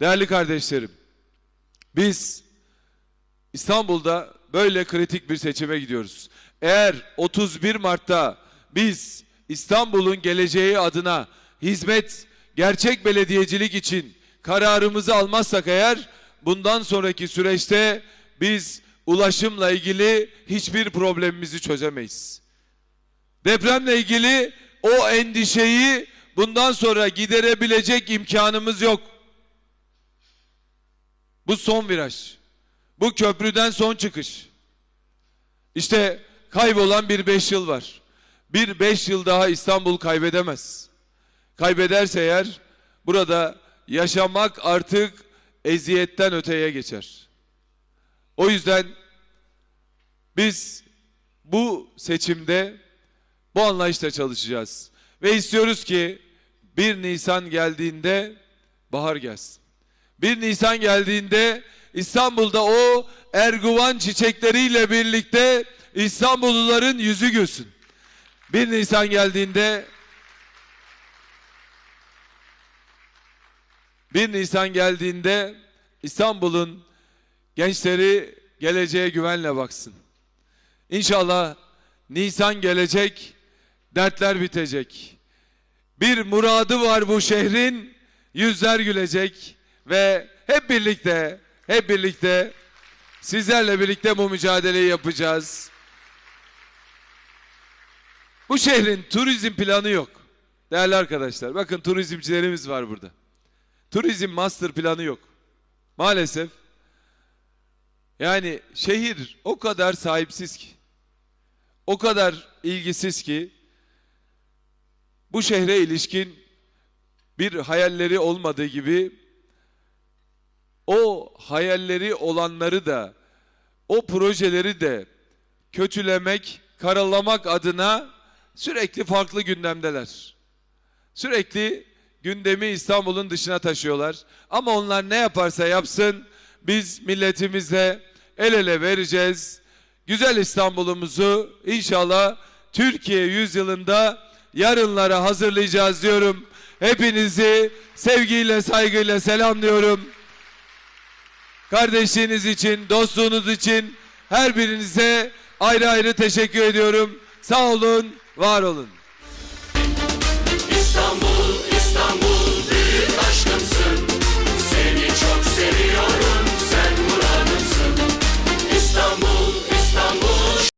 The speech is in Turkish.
Değerli kardeşlerim, biz İstanbul'da böyle kritik bir seçime gidiyoruz. Eğer 31 Mart'ta biz İstanbul'un geleceği adına hizmet, gerçek belediyecilik için kararımızı almazsak eğer bundan sonraki süreçte biz ulaşımla ilgili hiçbir problemimizi çözemeyiz. Depremle ilgili o endişeyi bundan sonra giderebilecek imkanımız yok. Bu son viraj. Bu köprüden son çıkış. İşte kaybolan bir beş yıl var. Bir beş yıl daha İstanbul kaybedemez. Kaybederse eğer burada yaşamak artık eziyetten öteye geçer. O yüzden biz bu seçimde bu anlayışla çalışacağız. Ve istiyoruz ki 1 Nisan geldiğinde bahar gelsin. 1 Nisan geldiğinde İstanbul'da o erguvan çiçekleriyle birlikte İstanbulluların yüzü gülsün. 1 Nisan geldiğinde 1 Nisan geldiğinde İstanbul'un gençleri geleceğe güvenle baksın. İnşallah Nisan gelecek, dertler bitecek. Bir muradı var bu şehrin, yüzler gülecek ve hep birlikte, hep birlikte sizlerle birlikte bu mücadeleyi yapacağız. Bu şehrin turizm planı yok. Değerli arkadaşlar, bakın turizmcilerimiz var burada. Turizm master planı yok. Maalesef. Yani şehir o kadar sahipsiz ki. O kadar ilgisiz ki bu şehre ilişkin bir hayalleri olmadığı gibi o hayalleri olanları da o projeleri de kötülemek, karalamak adına sürekli farklı gündemdeler. Sürekli gündemi İstanbul'un dışına taşıyorlar. Ama onlar ne yaparsa yapsın biz milletimizle el ele vereceğiz. Güzel İstanbul'umuzu inşallah Türkiye yüzyılında yarınlara hazırlayacağız diyorum. Hepinizi sevgiyle saygıyla selamlıyorum. Kardeşliğiniz için, dostluğunuz için her birinize ayrı ayrı teşekkür ediyorum. Sağ olun, var olun.